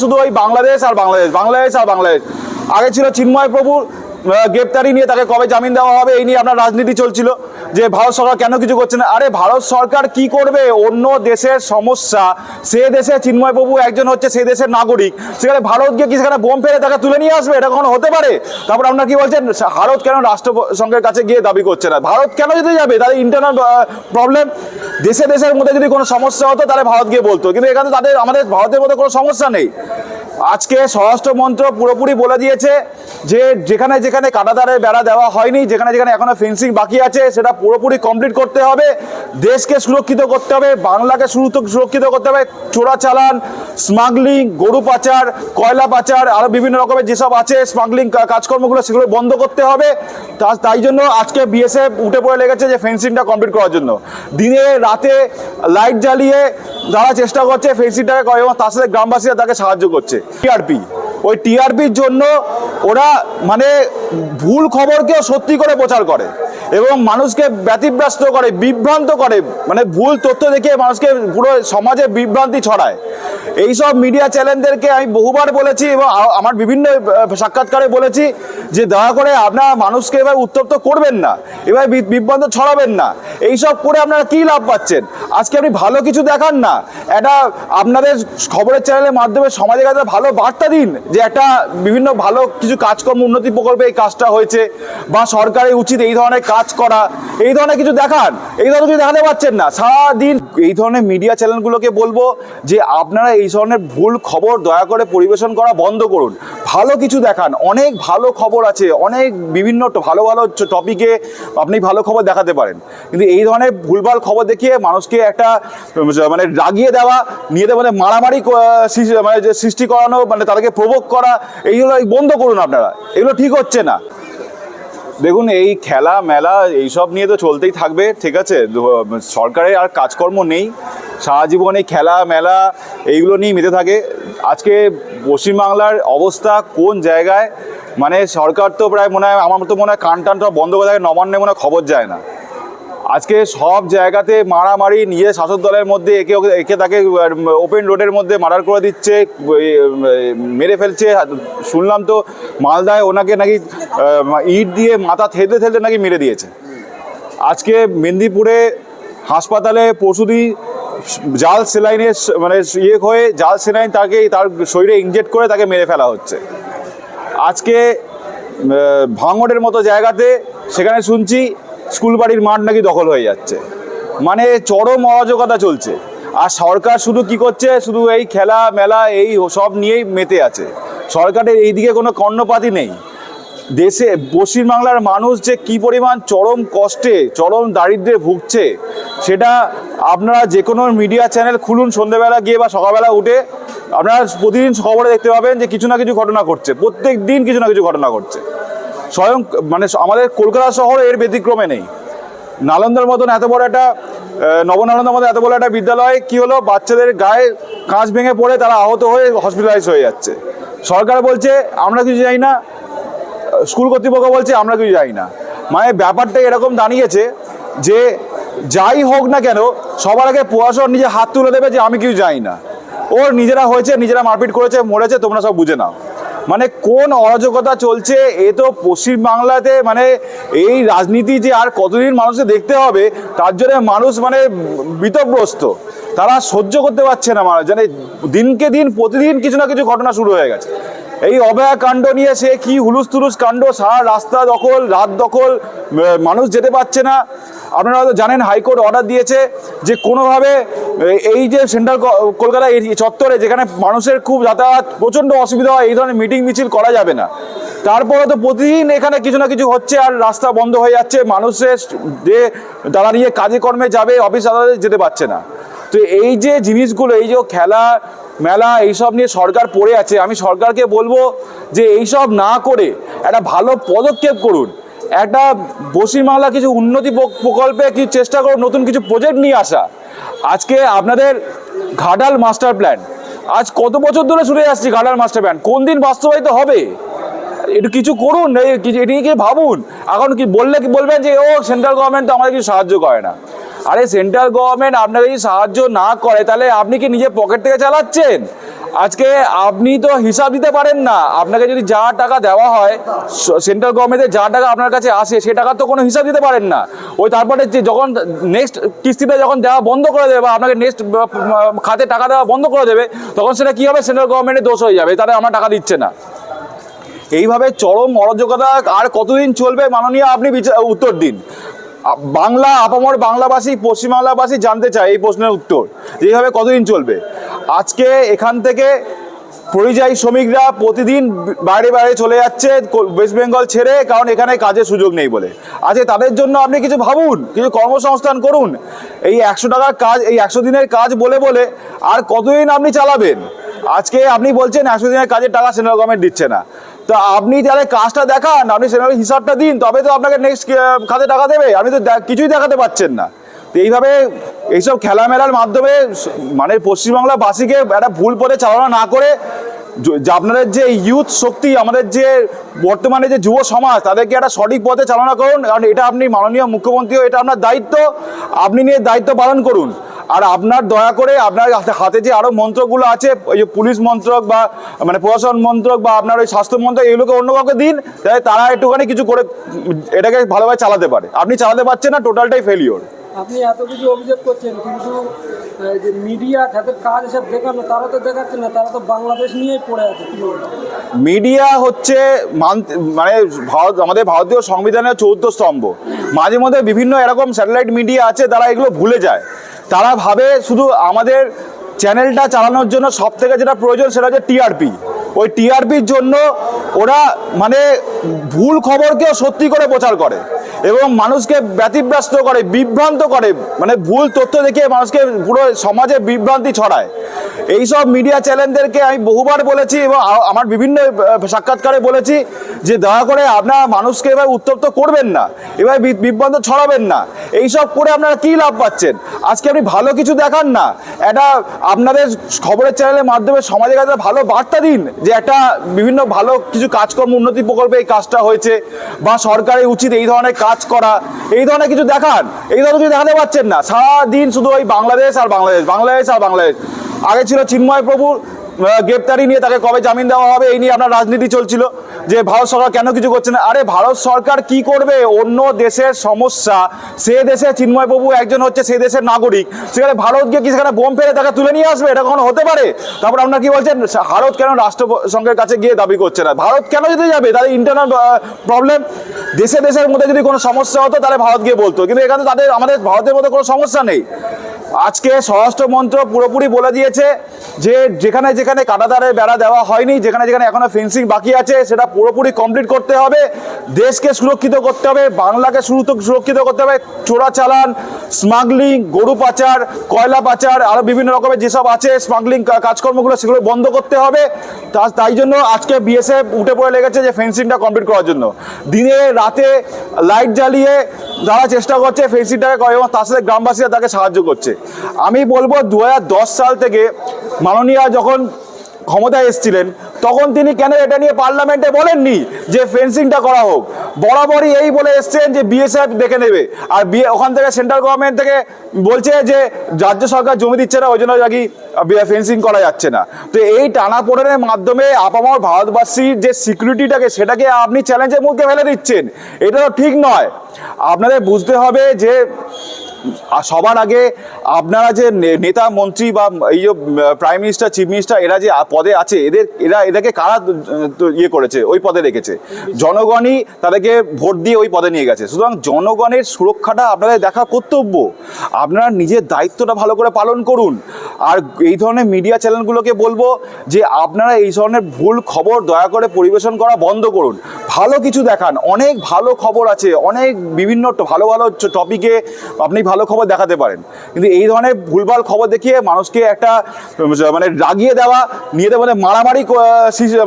শুধু ওই বাংলাদেশ আর বাংলাদেশ বাংলাদেশ আর বাংলাদেশ। আগে ছিল চিন্ময় প্রভু গ্রেপ্তারি নিয়ে তাকে কবে জামিন দেওয়া হবে এই নিয়ে আপনার রাজনীতি চলছিল, যে ভারত সরকার কেন কিছু করছে না? আরে, ভারত সরকার কি করবে? অন্য দেশের সমস্যা, সে দেশে চিন্ময় প্রভু একজন হচ্ছে সে দেশের নাগরিক, সেখানে ভারত গিয়ে কি সেখানে বোম ফেলে তাকে তুলে নিয়ে আসবে? এটা কখনো হতে পারে? তারপর আপনার কি বলছেন, ভারত কেন রাষ্ট্রসংঘের কাছে গিয়ে দাবি করছে না? ভারত কেন যেতে যাবে? তাদের ইন্টারনাল প্রবলেম দেশে দেশের মধ্যে যদি কোনো সমস্যা হতো, তাহলে ভারত গিয়ে বলতো। কিন্তু এখানে তাদের, আমাদের ভারতের মধ্যে কোনো সমস্যা নেই। আজকে স্বরাষ্ট্র মন্ত্র পুরোপুরি বলে দিয়েছে যে যেখানে যেখানে কাটাতারের বেড়া দেওয়া হয়নি, যেখানে যেখানে এখনও ফেন্সিং বাকি আছে, সেটা পুরোপুরি কমপ্লিট করতে হবে। দেশকে সুরক্ষিত করতে হবে, বাংলাকে সুরক্ষিত করতে হবে। চোরাচালান স্মাগলিং গরু পাচার, কয়লা পাচার আরও বিভিন্ন রকমের যেসব আছে স্মাগলিং কাজকর্মগুলো, সেগুলো বন্ধ করতে হবে। তাই জন্য আজকে বিএসএফ উঠে পড়ে লেগেছে যে ফেন্সিংটা কমপ্লিট করার জন্য। দিনে, রাতে লাইট জ্বালিয়ে যারা চেষ্টা করছে ফেন্সিংটাকে করে এবং তার সাথে গ্রামবাসীরা তাকে সাহায্য করছে। টিআরপি। ওই টিআরপির জন্য ওরা মানে ভুল খবরকেও সত্যি করে প্রচার করে এবং মানুষকে ব্যতিব্যস্ত করে, বিভ্রান্ত করে মানে ভুল তথ্য দেখিয়ে মানুষকে পুরো সমাজে বিভ্রান্তি ছড়ায়। এইসব মিডিয়া চ্যানেলদেরকে আমি বহুবার বলেছি এবং আমার বিভিন্ন সাক্ষাৎকারে বলেছি যে দয়া করে আপনারা মানুষকে এবার উত্তপ্ত করবেন না, এবার বিভ্রান্ত ছড়াবেন না। এইসব করে আপনারা কি লাভ পাচ্ছেন? আজকে আপনি ভালো কিছু দেখান না। এটা আপনাদের খবরের চ্যানেলের মাধ্যমে সমাজের কাছে ভালো বার্তা দিন যে একটা বিভিন্ন ভালো কিছু কাজকর্ম, উন্নতি প্রকল্পে এই কাজটা হয়েছে বা সরকারের উচিত এই ধরনের কাজ করা, এই ধরনের কিছু দেখান। এই ধরনের কিছু দেখাতে পারছেন না। সারাদিন এই ধরনের মিডিয়া চ্যানেলগুলোকে বলব যে আপনারা এই ধরনের ভুল খবর দয়া করে পরিবেশন করা বন্ধ করুন। ভালো কিছু দেখান। অনেক ভালো খবর আছে, অনেক বিভিন্ন ভালো ভালো টপিকে আপনি ভালো খবর দেখাতে পারেন। কিন্তু এই ধরনের ভুলভাল খবর দেখিয়ে মানুষকে একটা মানে রাগিয়ে দেওয়া নিজেদের মানে মারামারি মানে যে সৃষ্টি করানো মানে তাদেরকে প্রভোগ করা, এইগুলো বন্ধ করুন আপনারা। এগুলো ঠিক হচ্ছে না। দেখুন, এই খেলা, মেলা, এইসব নিয়ে তো চলতেই থাকবে, ঠিক আছে? সরকারের আর কাজকর্ম নেই। সারা জীবন খেলা, মেলা, এইগুলো নিয়ে মেতে থাকে। আজকে পশ্চিমবাংলার অবস্থা কোন জায়গায়? মানে সরকার তো প্রায় মনে হয়, আমার তো মনে হয় কান টানটা বন্ধ করে থাকে, নবান্নে মনে খবর যায় না। আজকে সব জায়গাতে মারামারি নিজের শাসক দলের মধ্যে একে একে তাকে ওপেন রোডের মধ্যে মার্ডার করে দিচ্ছে মেরে ফেলছে। শুনলাম তো মালদায় ওনাকে নাকি ইট দিয়ে মাথা থেলতে থেলতে নাকি মেরে দিয়েছে। আজকে মেদিনীপুরে হাসপাতালে পশুদি জাল সেলাইনে মানে ইয়ে হয়ে জাল সেলাইন তাকে, তার শরীরে ইনজেক্ট করে তাকে মেরে ফেলা হচ্ছে। আজকে ভাঙড়ের মতো জায়গাতে সেখানে শুনছি স্কুল বাড়ির মাঠ নাকি দখল হয়ে যাচ্ছে। মানে চরম অরাজকতা চলছে। আর সরকার শুধু কি করছে? শুধু এই খেলা, মেলা, এই সব নিয়েই মেতে আছে। সরকারের এই দিকে কোনো কর্ণপাতি নেই। দেশে পশ্চিমবাংলার মানুষ যে কি পরিমাণ চরম কষ্টে, চরম দারিদ্রে ভুগছে, সেটা আপনারা যে কোনো মিডিয়া চ্যানেল খুলুন সন্ধ্যেবেলা গিয়ে বা সকালবেলা উঠে। আপনারা প্রতিদিন খবরে দেখতে পাবেন যে কিছু না কিছু ঘটনা ঘটছে। প্রত্যেক দিন কিছু না কিছু ঘটনা ঘটছে। স্বয়ং মানে আমাদের কলকাতা শহরে এর ব্যতিক্রমে নেই। নালন্দার মতন এত বড় একটা নবনালন্দার মতো এত বড় একটা বিদ্যালয় কি হলো? বাচ্চাদের গায়ে কাঁচ ভেঙে পড়ে তারা আহত হয়ে হসপিটালাইজ হয়ে যাচ্ছে। সরকার বলছে, আমরা কিছু জানি না। স্কুল কর্তৃপক্ষ বলছে, আমরা কিছু জানি না। মানে ব্যাপারটা এরকম দাঁড়িয়েছে যে যাই হোক না কেন, সবার আগে প্রশাসন নিজে হাত তুলে দেবে যে আমি কিছু জানি না। ওর নিজেরা হয়েছে, নিজেরা মারপিট করেছে, মরেছে, তোমরা সব বুঝে নাও। মানে কোন অরাজকতা চলছে, এ তো পশ্চিমবাংলাতে মানে এই রাজনীতি যে আর কতদিন মানুষকে দেখতে হবে, তার জন্য মানুষ মানে বিতগ্রস্ত। তারা সহ্য করতে পারছে না মানে মানে দিনকে দিন, প্রতিদিন কিছু না কিছু ঘটনা শুরু হয়ে গেছে। এই অভয়া কাণ্ড নিয়ে সে কি হুলুস তুলুস কাণ্ড? সারা রাস্তা দখল, রাত দখল মানুষ যেতে পারছে না। আপনারা হয়তো জানেন হাইকোর্ট অর্ডার দিয়েছে যে কোনোভাবে এই যে সেন্ট্রাল কলকাতা চত্বরে যেখানে মানুষের খুব যাতায়াত, প্রচণ্ড অসুবিধা হয়, এই ধরনের মিটিং মিছিল করা যাবে না। তারপরে তো প্রতিদিন এখানে কিছু না কিছু হচ্ছে আর রাস্তা বন্ধ হয়ে যাচ্ছে। মানুষের যে তারা নিয়ে কাজে কর্মে যাবে, অফিস আদালতে যেতে পারছে না। তো এই যে জিনিসগুলো, এই যে খেলা, মেলা, এইসব নিয়ে সরকার পড়ে আছে, আমি সরকারকে বলব যে এইসব না করে একটা ভালো পদক্ষেপ করুন। একটা পশ্চিমবাংলা কিছু উন্নতি প্রকল্পে কিছু চেষ্টা করুন, নতুন কিছু প্রজেক্ট নিয়ে আসা। আজকে আপনাদের ঘাটাল মাস্টার প্ল্যান আজ কত বছর ধরে শুনে আসছি ঘাটাল মাস্টার প্ল্যান কোন দিন বাস্তবায়িত হবে? একটু কিছু করুন এটি কি ভাবুন? এখন কি বললে কি বলবেন যে, ও সেন্ট্রাল গভর্নমেন্ট তো আমাদের কিছু সাহায্য করে না। আরে সেন্ট্রাল গভর্নমেন্ট আপনাকে যদি সাহায্য না করে, তাহলে আপনি কি নিজের পকেট থেকে চালাচ্ছেন? আজকে আপনি তো হিসাব দিতে পারেন না। আপনাকে যদি যা টাকা দেওয়া হয়, সেন্ট্রাল গভর্নমেন্টের যা টাকা আপনার কাছে আসে, সে টাকার তো কোনো হিসাব দিতে পারেন না। ওই তারপরে যখন নেক্সট কিস্তিতে যখন দেওয়া বন্ধ করে দেবে বা আপনাকে নেক্সট খাতে টাকা দেওয়া বন্ধ করে দেবে, তখন সেটা কী হবে? সেন্ট্রাল গভর্নমেন্টের দোষ হয়ে যাবে, তারা আমার টাকা দিচ্ছে না। এইভাবে চরম অরাজকতা আর কতদিন চলবে? মাননীয় আপনি উত্তর দিন। বাংলা, আপামর বাংলাভাষী, পশ্চিমবাংলাভাষী জানতে চায় এই প্রশ্নের উত্তর। এইভাবে কতদিন চলবে? আজকে এখান থেকে পরিযায়ী শ্রমিকরা প্রতিদিন বাইরে বাইরে চলে যাচ্ছে ওয়েস্ট বেঙ্গল ছেড়ে, কারণ এখানে কাজের সুযোগ নেই বলে। আজকে তাদের জন্য আপনি কিছু ভাবুন, কিছু কর্মসংস্থান করুন। এই একশো টাকার কাজ, এই একশো দিনের কাজ বলে বলে আর কতদিন আপনি চালাবেন? আজকে আপনি বলছেন একশো দিনের কাজের টাকা সেন্ট্রাল গভর্নমেন্ট দিচ্ছে না। তো আপনি তাহলে কাজটা দেখান, আপনি সেভাবে হিসাবটা দিন, তবে তো আপনাকে নেক্সট খাতে টাকা দেবে। আপনি তো কিছুই দেখাতে পাচ্ছেন না। তো এইভাবে এইসব খেলামেলার মাধ্যমে মানে পশ্চিমবাংলাবাসীকে একটা ভুল পথে চালনা না করে আপনাদের যে ইউথ শক্তি, আমাদের যে বর্তমানে যে যুব সমাজ, তাদেরকে একটা সঠিক পথে চালনা করুন। কারণ এটা আপনি মাননীয় মুখ্যমন্ত্রীও, এটা আপনার দায়িত্ব। আপনি নিয়ে দায়িত্ব পালন করুন। আর আপনার দয়া করে আপনার হাতে- যে আরও মন্ত্রকগুলো আছে, ওই যে পুলিশ মন্ত্রক বা মানে প্রশাসন মন্ত্রক বা আপনার ওই স্বাস্থ্য মন্ত্রক, এগুলোকে অন্য কাউকে দিন, তাহলে তারা একটুখানি কিছু করে, এটাকে ভালোভাবে চালাতে পারে। আপনি চালাতে পারছেন না, টোটালটাই ফেলিওর আপনি এত কিছু অভিযোগ করছেন, কিন্তু যে মিডিয়া যাদের কাজ এসব দেখানো, তারা তো দেখাচ্ছে না, তারা তো বাংলাদেশ নিয়েই পড়ে আছে মিডিয়া হচ্ছে মান- মানে ভারত, আমাদের ভারতীয় সংবিধানের চৌদ্দ স্তম্ভ। মাঝে মধ্যে বিভিন্ন এরকম স্যাটেলাইট মিডিয়া আছে, তারা এগুলো ভুলে যায়। তারা ভাবে শুধু আমাদের চ্যানেলটা চালানোর জন্য সব থেকে যেটা প্রয়োজন সেটা হচ্ছে টিআরপি ওই টিআরপির জন্য ওরা মানে ভুল খবরকেও সত্যি করে প্রচার করে। এবং মানুষকে ব্যতিব্যস্ত করে, বিভ্রান্ত করে মানে ভুল তথ্য দেখিয়ে মানুষকে পুরো সমাজে বিভ্রান্তি ছড়ায়। এইসব মিডিয়া চ্যানেলদেরকে আমি বহুবার বলেছি এবং আমার বিভিন্ন সাক্ষাৎকারে বলেছি যে দয়া করে আপনারা মানুষকে এবার উত্তপ্ত করবেন না এবার বিভ্রান্ত ছড়াবেন না। এইসব করে আপনারা কি লাভ পাচ্ছেন? আজকে আপনি ভালো কিছু দেখান না। একটা আপনাদের খবরের চ্যানেলের মাধ্যমে সমাজের কাছে ভালো বার্তা দিন যে একটা বিভিন্ন ভালো কিছু কাজকর্ম, উন্নতি প্রকল্পে এই কাজটা হয়েছে বা সরকারের উচিত এই ধরনের কাজ করা, এই ধরনের কিছু দেখান। এই ধরনের কিছু দেখাতে পাচ্ছেন না। সারাদিন শুধু ওই বাংলাদেশ আর বাংলাদেশ বাংলাদেশ আর বাংলাদেশ। আগে ছিল চিন্ময় প্রভুর গ্রেপ্তারি নিয়ে তাকে কবে জামিন দেওয়া হবে এই নিয়ে আপনার রাজনীতি চলছিল, যে ভারত সরকার কেন কিছু করছে না? আরে, ভারত সরকার কি করবে? অন্য দেশের সমস্যা। সে দেশে চিন্ময় প্রভু একজন হচ্ছে সে দেশের নাগরিক। সেখানে ভারত গিয়ে কি সেখানে বোম ফেলে তাকে তুলে নিয়ে আসবে? এটা কখনো হতে পারে? তারপর আপনার কি বলছেন ভারত কেন রাষ্ট্রসংঘের কাছে গিয়ে দাবি করছে না? ভারত কেন যেতে যাবে? তাদের ইন্টারনাল প্রবলেম দেশে দেশের মধ্যে যদি কোনো সমস্যা হতো, তাহলে ভারত গিয়ে বলতো। কিন্তু এখানে তাদের, আমাদের ভারতের মধ্যে কোনো সমস্যা নেই। আজকে স্বরাষ্ট্র মন্ত্র পুরোপুরি বলে দিয়েছে যে যেখানে যেখানে কাটাতারের বেড়া দেওয়া হয়নি, যেখানে যেখানে এখনও ফেন্সিং বাকি আছে, সেটা পুরোপুরি কমপ্লিট করতে হবে। দেশকে সুরক্ষিত করতে হবে, বাংলাকে সুরক্ষিত করতে হবে। চোরাচালান স্মাগলিং গরু পাচার, কয়লা পাচার আরও বিভিন্ন রকমের যেসব আছে স্মাগলিং কাজকর্মগুলো, সেগুলো বন্ধ করতে হবে। তাই জন্য আজকে বিএসএফ উঠে পড়ে লেগেছে যে ফেন্সিংটা কমপ্লিট করার জন্য। দিনে, রাতে লাইট জ্বালিয়ে যারা চেষ্টা করছে ফেন্সিংটাকে তার সাথে গ্রামবাসীরা তাকে সাহায্য করছে। আমি বলব দু হাজার দশ সাল থেকে মাননীয়া যখন ক্ষমতায় এসেছিলেন, তখন তিনি কেন এটা নিয়ে পার্লামেন্টে বলেননি যে ফেন্সিংটা করা হোক? বরাবরই এই বলে এসছেন যে বিএসএফ দেখে নেবে। আর বিয়ে ওখান থেকে সেন্ট্রাল গভর্নমেন্ট থেকে বলছে যে রাজ্য সরকার জমি দিচ্ছে না, ওই জন্য নাকি ফেন্সিং করা যাচ্ছে না। তো এই টানাপোড়েনের মাধ্যমে আপামর ভারতবাসীর যে সিকিউরিটিটাকে, সেটাকে আপনি চ্যালেঞ্জের মুখে ফেলে দিচ্ছেন। এটা তো ঠিক নয়। আপনাদের বুঝতে হবে যে সবার আগে আপনারা যে নেতা, মন্ত্রী বা এই যে প্রাইম মিনিস্টার চিফ মিনিস্টার এরা যে পদে আছে, এদের, এরা, এদেরকে কারা ইয়ে করেছে, ওই পদে রেখেছে? জনগণই তাদেরকে ভোট দিয়ে ওই পদে নিয়ে গেছে। সুতরাং জনগণের সুরক্ষাটা আপনাদের দেখা কর্তব্য। আপনারা নিজের দায়িত্বটা ভালো করে পালন করুন। আর এই ধরনের মিডিয়া চ্যানেলগুলোকে বলব যে আপনারা এই ধরনের ভুল খবর দয়া করে পরিবেশন করা বন্ধ করুন। ভালো কিছু দেখান। অনেক ভালো খবর আছে। অনেক বিভিন্ন ভালো ভালো টপিকে আপনি ভালো খবর দেখাতে পারেন। কিন্তু এই ধরনের ভুলভাল খবর দেখিয়ে মানুষকে একটা মানে রাগিয়ে দেওয়া নিজেদের মধ্যে মারামারি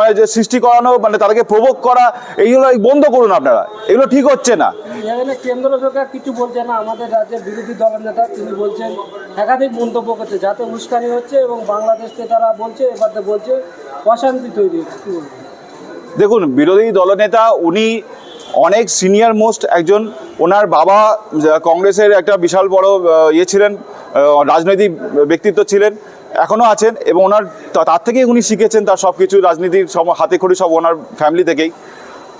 মানে যে সৃষ্টি করানো মানে তাদেরকে প্রভোগ করা, এইগুলো বন্ধ করুন আপনারা। এগুলো ঠিক হচ্ছে না। কেন্দ্র সরকার কিছু বলছে না। আমাদের রাজ্যের বিরোধী দলের নেতা তিনি বলছেন একাধিক মন্তব্য করছে যাতে উস্কানি হচ্ছে এবং বাংলাদেশকে তারা বলছে, এবার বলছে, অশান্তি তৈরি দেখুন, বিরোধী দলনেতা, উনি অনেক সিনিয়র মোস্ট একজন, ওনার বাবা কংগ্রেসের একটা বিশাল বড় ইয়ে ছিলেন রাজনৈতিক ব্যক্তিত্ব ছিলেন এখনও আছেন এবং ওনার তার থেকেই উনি শিখেছেন তার সব কিছু রাজনীতির সব হাতে খড়ি সব ওনার ফ্যামিলি থেকেই।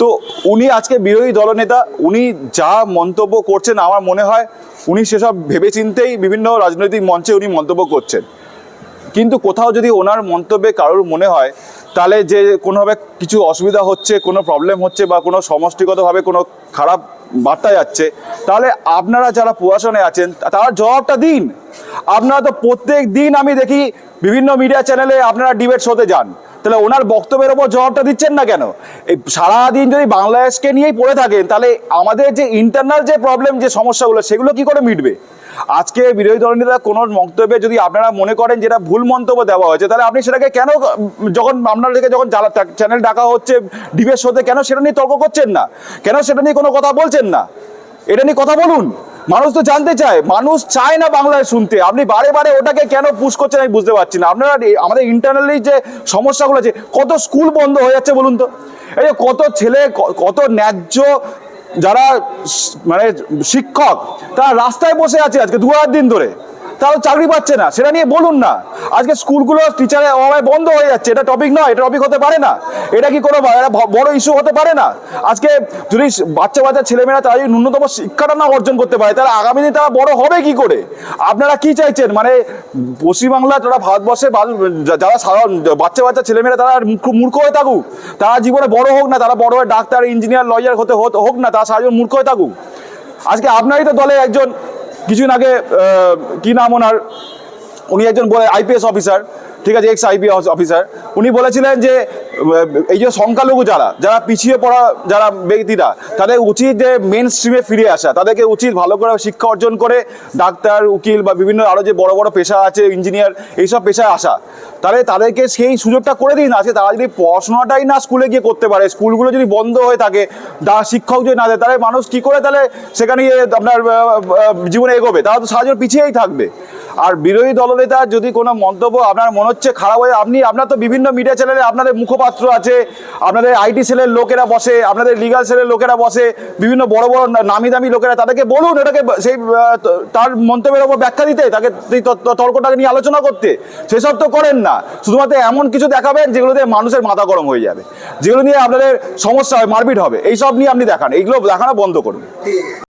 তো উনি আজকে বিরোধী দলনেতা, উনি যা মন্তব্য করছেন আমার মনে হয়, উনি সেসব ভেবেচিন্তেই বিভিন্ন রাজনৈতিক মঞ্চে উনি মন্তব্য করছেন। কিন্তু কোথাও যদি ওনার মন্তব্যে কারোর মনে হয়, তাহলে যে কোনোভাবে কিছু অসুবিধা হচ্ছে, কোনো প্রবলেম হচ্ছে বা কোনো সমষ্টিগতভাবে কোনো খারাপ বার্তা যাচ্ছে, তাহলে আপনারা যারা প্রশাসনে আছেন, তার জবাবটা দিন। আপনারা তো প্রত্যেক দিন আমি দেখি বিভিন্ন মিডিয়া চ্যানেলে আপনারা ডিবেট শোতে যান। তাহলে ওনার বক্তব্যের ওপর জবাবটা দিচ্ছেন না কেন? এই সারাদিন যদি বাংলাদেশকে নিয়েই পড়ে থাকেন, তাহলে আমাদের যে ইন্টারনাল যে প্রবলেম যে সমস্যাগুলো, সেগুলো কি করে মিটবে? আজকে বিরোধী দলনেতা কোনো মন্তব্যে যদি আপনারা মনে করেন যেটা ভুল মন্তব্য দেওয়া হয়েছে, তাহলে আপনি সেটাকে কেন, যখন আপনাদেরকে যখন চ্যানেল ডাকা হচ্ছে ডিবেট শোতে কেন সেটা নিয়ে তর্ক করছেন না? কেন সেটা নিয়ে কোনো কথা বলছেন না? এটা নিয়ে কথা বলুন। মানুষ তো জানতে চায়, মানুষ চায় না বাংলায় শুনতে। আপনি বারে বারে ওটাকে কেন পুশ করছেন আমি বুঝতে পারছি না। আপনারা আমাদের ইন্টারনালি যে সমস্যাগুলো আছে, কত স্কুল বন্ধ হয়ে যাচ্ছে বলুন তো? এই যে কত ছেলে কত ন্যায্য যারা মানে শিক্ষক, তারা রাস্তায় বসে আছে আজকে, দু হাজার দিন ধরে। তারা চাকরি পাচ্ছে না, সেটা নিয়ে বলুন না। আজকে স্কুলগুলো টিচারের অভাবে বন্ধ হয়ে যাচ্ছে, এটা টপিক নয়, এটা টপিক হতে পারে না। এটা কি কোনো বড় ইস্যু হতে পারে না? আজকে যদি বাচ্চা বাচ্চা ছেলেমেয়েরা তারা যদি ন্যূনতম শিক্ষাটা না অর্জন করতে পারে তারা আগামী দিনে তারা বড় হবে কি করে? আপনারা কি চাইছেন? মানে পশ্চিমবাংলা তারা ভারতবর্ষে যারা সাধারণ বাচ্চা বাচ্চা ছেলেমেয়েরা তারা মূর্খ- হয়ে থাকুক। তারা জীবনে বড় হোক না, তারা বড় হয়ে ডাক্তার, ইঞ্জিনিয়ার, লয়ার হতে হোক না, তারা সারাজন মূর্খ হয়ে থাকুক। আজকে আপনারই তো দলে একজন কিছুদিন আগে কি নাম ওনার? উনি একজন বলে আইপিএস অফিসার, ঠিক আছে এক্স আইপিএস অফিসার। উনি বলেছিলেন যে এই যে সংখ্যালঘু যারা যারা পিছিয়ে পড়া যারা ব্যক্তিরা, তাদের উচিত যে মেন স্ট্রিমে ফিরে আসা, তাদেরকে উচিত ভালো করে শিক্ষা অর্জন করে ডাক্তার, উকিল বা বিভিন্ন আরও যে বড় বড় পেশা আছে ইঞ্জিনিয়ার এইসব পেশায় আসা। তাহলে তাদেরকে সেই সুযোগটা করে দিন। আছে তারা যদি পড়াশোনাটাই না স্কুলে গিয়ে করতে পারে, স্কুলগুলো যদি বন্ধ হয়ে থাকে শিক্ষক যদি না দেয়, তাহলে মানুষ কি করে তাহলে সেখানে গিয়ে আপনার জীবনে এগোবে? তারা তো সাহায্য পিছিয়েই থাকবে। আর বিরোধী দলনেতা যদি কোনো মন্তব্য আপনার মনে হচ্ছে খারাপ হয়ে, আপনি, আপনার তো বিভিন্ন মিডিয়া চ্যানেলে আপনাদের মুখপাত্র আছে, আপনাদের আইটি সেলের লোকেরা বসে, আপনাদের লিগাল সেলের লোকেরা বসে, বিভিন্ন বড় বড় নামি দামি লোকেরা, তাদেরকে বলুন, এটাকে সেই তার মন্তব্যের ওপর ব্যাখ্যা দিতে, তাকে, সেই তর্কটাকে নিয়ে আলোচনা করতে। সেসব তো করেন না। শুধুমাত্র এমন কিছু দেখাবেন যেগুলোতে মানুষের মাথা গরম হয়ে যাবে। যেগুলো নিয়ে আপনাদের সমস্যা হয়, মারপিট হবে। এইসব নিয়ে আপনি দেখান, এইগুলো দেখানো বন্ধ করুন।